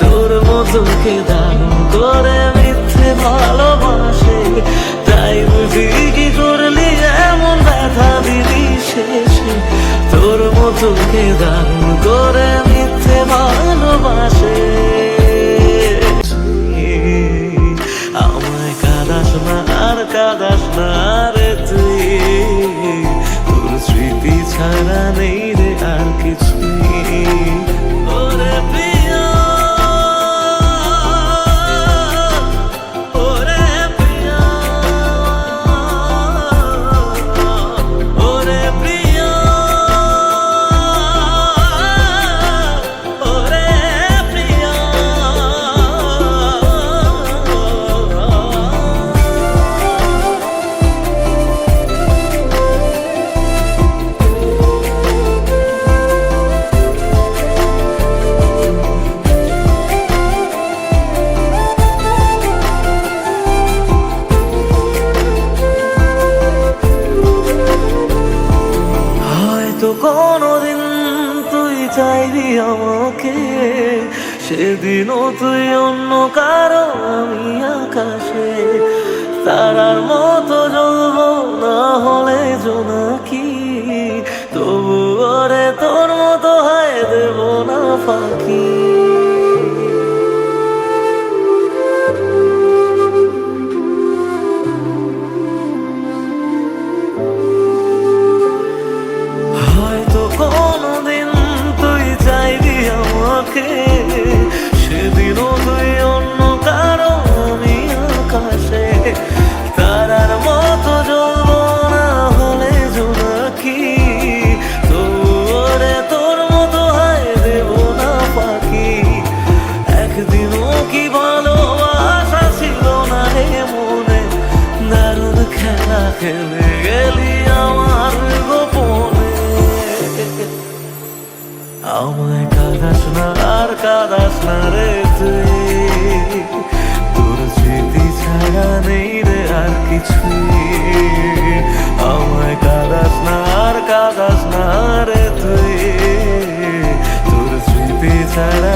তোর মতোকে দারুণ করে মিথ্যে ভালোবাসে? তাই বুঝি কি করলি, এমন ব্যথা দিলি শেষে? তোর মতোকে দারুণ করে কোনোদিন তুই চাইবি আমাকে, সেদিনও তুই অন্য কারও, আমি আকাশে। তারার মতো জ্বলব না হলে জোনাকি তবু ওরে তোর মতো হায় দেব না ফাঁকি। খেলে গেলি আমার গোপনে। আমায় কাদাস না, আর কাদাস না রে তুই। তোর স্মৃতি ছাড়া নেই রে আর কিছুই। আমায় কাদাস না, আর কাদাস না রে তুই। তোর স্মৃতি ছাড়া